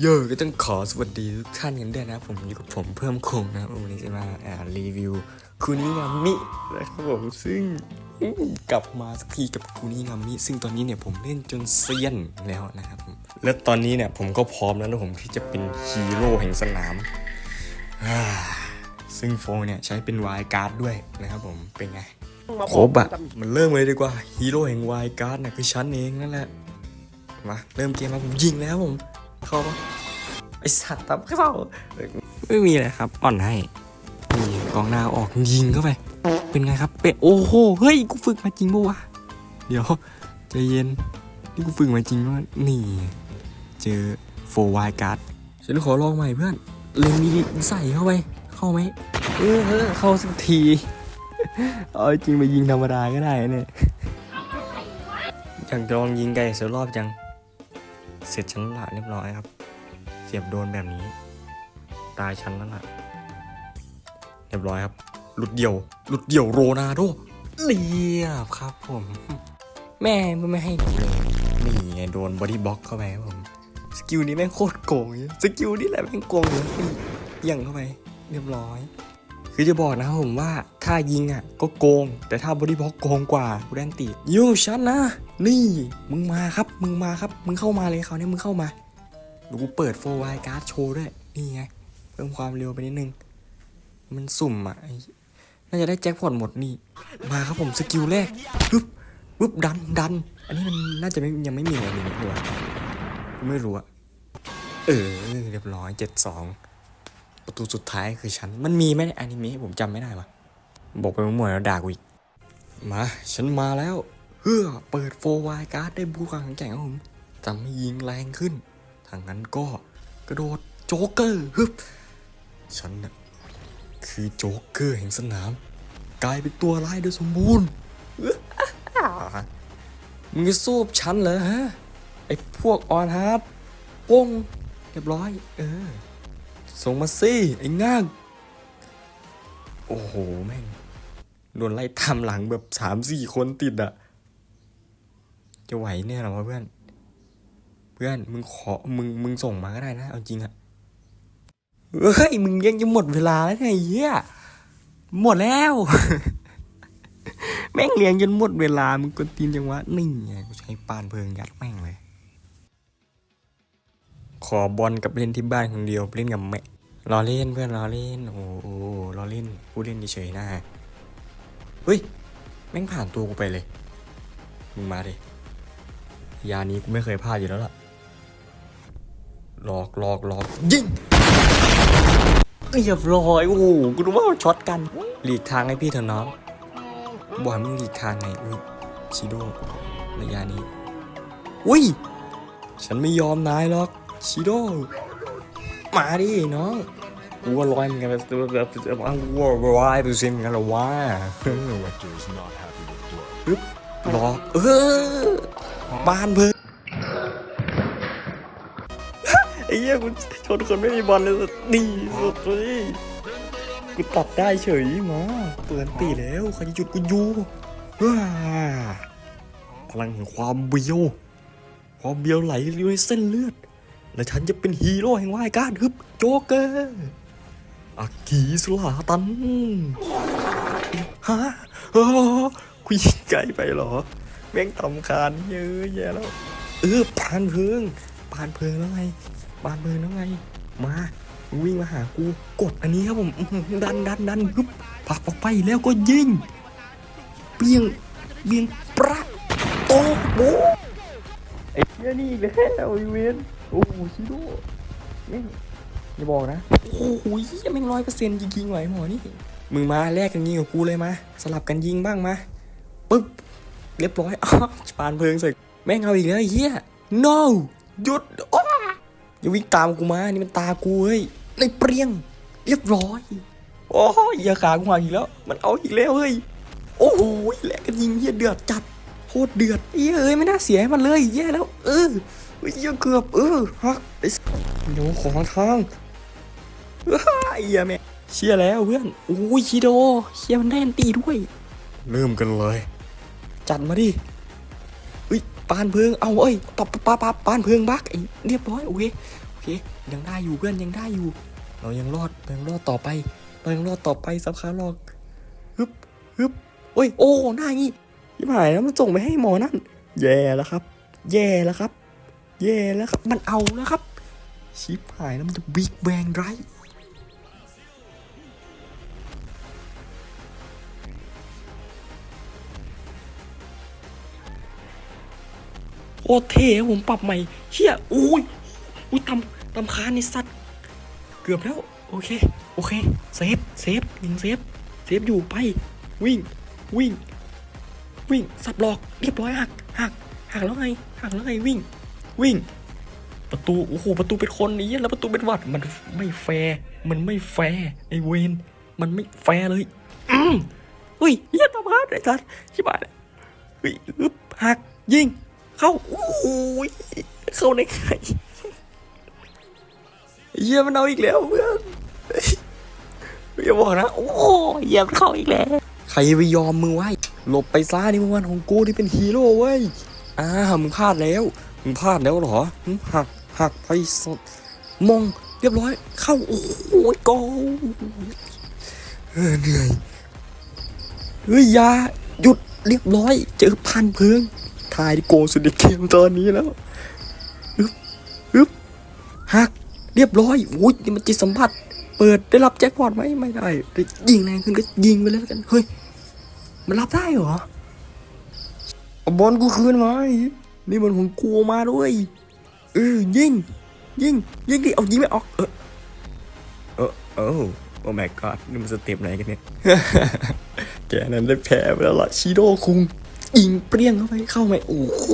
โยก็ต้องขอสวัสดีทุกท่านกันด้วยนะ ผมอยู่กับผมเพิ่มคงนะครับวันนี้จะมาอ่ารีวิวคูนิงามินะครับผมซึ่งกลับมาสักทีกับคูนิงามิซึ่งตอนนี้เนี่ยผมเล่นจนเซียนแล้วนะครับผมและตอนนี้เนี่ยผมก็พร้อมแล้วนะผมที่จะเป็นฮีโร่แห่งสนามอ่าซึ่งโฟเนี่ยใช้เป็นวายการ์ดด้วยนะครับผมเป็นไงครบอะมันเริ่มเลยดีกว่าฮีโร่แห่งวายการ์ดน่ะคือฉันเองนั่นแหละมาเริ่มเกมมาผมยิงแล้วผม เข้าปะไอสัตว์ตับเข้าไม่มีเลยครับอ่อนให้นี่กองหน้าออกยิงเข้าไป เป็นไงครับ เป็นโอ้โหเฮ้ยกูฝึกมาจริงปะวะเดี๋ยวใจเย็นนี่กูฝึกมาจริงว่านี่ เจอโฟวายการ์ดฉันขอลองใหม่เพื่อนเล่นนี้ใส่เข้าไปเข้าไหมเออเออเข้าสักทีเอาจริงไปยิงธรรมดาก็ได้เนี่ยอยากลองยิงไกลสักรอบจัง เสร็จชั้นละเรียบร้อยครับ เสียบโดนแบบนี้ ตายชั้นแล้วล่ะ เรียบร้อยครับ หลุดเดี่ยว หลุดเดี่ยวโรนาโดเรียบครับผม แม่ไม่ให้ดูเลยนี่ไงโดนบอดี้บล็อกเข้าไปครับผม สกิลนี้แม่งโคตรโกงเลยสกิลนี้แหละแม่งโกงเลยนี่เอี่ยังเข้าไป เรียบร้อย คือจะบอกนะครับผมว่าถ้ายิงอะก็โกง แต่ถ้าบอดี้บล็อกโกงกว่ากูแดนติโยูชันนะ นี่มึงมาครับ มึงมาครับ มึงเข้ามาเลยเขาเนี่ยมึงเข้ามาดูกูเปิดโฟร์ไวการ์ดโชว์ด้วยนี่ไงเพิ่มความเร็วไปนิดนึง มันสุ่มอะน่าจะได้แจ็คพอตหมดนี่ มาครับผมสกิลแรกปึ๊บปึ๊บดันดัน อันนี้มันน่าจะไม่ยังไม่มีอะไรเลยหัวไม่รู้อะเออเรียบร้อยเจ็ดสองประตูสุดท้ายคือฉัน มันมีไหมในอนิเมะผมจำไม่ได้วะบอกไปมั่วๆแล้วด่ากูอีกมา ฉันมาแล้ว พื่อเปิดโฟวายการ์ดได้บูความแข็งแกร่งของผมทำให้ยิงแรงขึ้นทางนั้นก็กระโดดโจ๊กเกอร์ฮึบฉันน่ะคือโจ๊กเกอร์แห่งสนาม กลายเป็นตัวร้ายโดยสมบูรณ์มึงจะสู้กับฉันเหรอฮะ ไอ้พวกออนฮาร์ดป้งเรียบร้อย เออ ส่งมาสิไอ้ง่าง โอ้โห แม่งโดนไล่ตามหลังแบบสามสี่คนติดอะ จะไหวเนี่ยหรอวะเพื่อน เพื่อน มึงขอ มึง มึงส่งมาก็ได้นะ เอาจริงอะเฮ้ย มึงยังจะหมดเวลาแล้วไงเหี้ย หมดแล้ว แม่งเลี้ยงจนหมดเวลา มึงกดตีนจังวะ นี่ไงกูใช้ปานเพลิงยัดแม่งเลย ขอบอลกับเล่นที่บ้านคนเดียวเล่นกับแม่รอเล่นเพื่อนรอเล่น โอ้โหรอเล่นผู้เล่นเฉยๆนะเฮ้ย แม่งผ่านตัวกูไปเลย มึงมาดิ ยานี้กูไม่เคยพลาดอยู่แล้วล่ะหลอกหลอกหลอกยิงเรียบร้อยโอ้โหกูรู้ว่าช็อตกันหลีกทางให้พี่เถอะน้องบอกให้มึงหลีกทางไงอุ้ยชิโดระยะนี้อุ้ยฉันไม่ยอมนายหรอกชิโดมาดิน้องกูก็ร้อยเหมือนกันแบบแบบแบบกูก็ร้อยเปอร์เซ็นต์เหมือนกันเหรอวะ Director is not happy with blood. ปึ๊บรอเออ บ้านเพิ่งไอ้เหี้ยกูชนคนไม่มีบอลเลยสุดดีสุดเลยกูตัดได้เฉยมาเปิดตีแล้วใครจะหยุดกูอยู่ว้าพลังแห่งความเบียว ความเบียวไหลอยู่ในเส้นเลือด และฉันจะเป็นฮีโร่แห่งวายการฮึบโจ๊กเกอร์อากีสุลาตันฮะโอ้คุยงไกลไปเหรอ แม่งตำคาญเยอะแยะแล้วเออปานเพิงปานเพิงแล้วไงปานเพิงแล้วไง มาวิ่งมาหากูกดอันนี้ครับผมดันดันดันฮึบผลักออกไปแล้วก็ยิงเปียงเบียงประโตโบไอ้เหี้ยนี่อีกแล้วไอ้เวนโอ้โหชิโร่แม่อย่าบอกนะโอ้โหเหี้ยแม่งร้อยเปอร์เซ็นต์จริงๆไหวหมอนี่มึงมาแลกกันยิงกับกูเลยมาสลับกันยิงบ้างมาปึ๊บ เรียบร้อยอ้าวปานเพลิงใส่แม่งเอาอีกแล้วเหี้ย no หยุดอ้าอย่าวิ่งตามกูมานี่มันตากูเฮ้ยในเปรียง เรียบร้อยโอ้ยอย่าขากูหักอีกแล้ว มันเอาอีกแล้วเฮ้ยโอ้โหแลกกันยิงเหี้ยเดือดจัดโคตรเดือดเหี้ยเอ้ยไม่น่าเสียให้มันเลยแย่แล้ว เออเฮียเกือบเออฮักไอ้สัสเดี๋ยของทางเฮียแม่เชียแล้วเพื่อนโอ้ยชิโดเชียมันได้อันตีด้วย เริ่มกันเลย จัดมาดิอุ้ยปานเพิง เอาเอ้ยปะปะปะปะปานเพิงบักไอ้เรียบร้อยโอเคโอเค ยังได้อยู่เพื่อนยังได้อยู่ เรายังรอดเรายังรอดต่อไป เรายังรอดต่อไปสักคราหรอกฮึบฮึบโอ้ยโอ้หน้างี้ยิ่หายแล้วมันส่งไปให้หมอนั่น แย่แล้วครับ แย่แล้วครับ แย่แล้วครับ มันเอาแล้วครับ ชิบหายแล้วมันจะบิ๊กแบงไร โอ้เท่ผมปรับใหม่เชี่ยอุ้ยอุ้ยตำตำค้าญในสัตว์ เกือบแล้ว โอเค โอเค เซฟ เซฟยิงเซฟ เซฟอยู่ไป วิ่ง วิ่ง วิ่ง สับหลอก เรียบร้อยหัก หัก หักแล้วไง หักแล้วไง วิ่ง วิ่ง ประตู โอ้โห ประตูเป็นคนนี้แล้วประตูเป็นวัด มันไม่แฟร์ มันไม่แฟร์ไอเวน มันไม่แฟร์เลยอืมเฮ้ยเฮียตาพลาดไอ้สัสชิบหายแล้วเฮ้ยอึ๊บหัก ยิง เข้าโอ้ยเข้าในไข่เฮียมันเอาอีกแล้วเพื่อนอย่าบอกนะ โอ้ยเยียบเข้าอีกแล้ว ใครไปยอมมือไว้หลบไปซ่านี่มันวันของกูที่เป็นฮีโร่เว้ยอ่ามึงพลาดแล้ว มึงพลาดแล้วเหรอหักหักไปสดมองเรียบร้อย เข้า โอ้โหโกเออเหนื่อยเฮ้ยอยาหยุดเรียบร้อย เจอพันเพิง ทายที่โกงสุดในเกมตอนนี้แล้วอึ๊บอึ๊บหักเรียบร้อยอุ้ยนี่มันจิตสัมผัส เปิดได้รับแจ็คพอตไหมไม่ได้ยิงแรงขึ้นก็ยิงไปเลยแล้วกันเฮ้ยมันรับได้เหรอเอาบอลกูคืนมานี่มันของกูมาด้วยเออยิงยิงยิงดิเอายิงไม่ออกเออเออโอ้โอ้ my god นี่มันสเต็ปไหนกันเนี่ย แกนั้นได้แพ้ไปแล้วล่ะชิโร่คุง ยิงเปรี้ยงเข้าไปเข้าไหมโอ้โห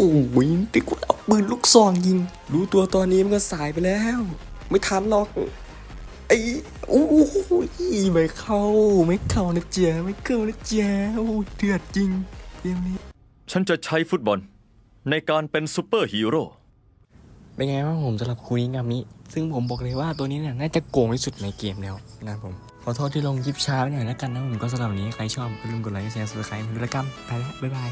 ติกูเอาปืนลูกซองยิง รู้ตัวตอนนี้มันก็สายไปแล้ว ไม่ทันหรอกไอ้โอ้ยไม่เข้าไม่เข้านะเจ๊ะไม่เข้านะเจ๊ะโอ้ยเดือดจริงเกมนี้ฉันจะใช้ฟุตบอล ในการเป็นซูเปอร์ฮีโร่เป็นไงบ้างผมสำหรับคุยงามนี้ซึ่งผมบอกเลยว่าตัวนี้เนี่ยน่าจะโกงที่สุดในเกมแล้วนะครับผม ขอโทษที่ลงยิบช้าไปหน่อยแล้วกันนะผมก็สำหรับวันนี้ใครชอบอย่าลืมกดไลค์แชร์สไครต์ด้วยละกันไปแล้วบ๊ายบาย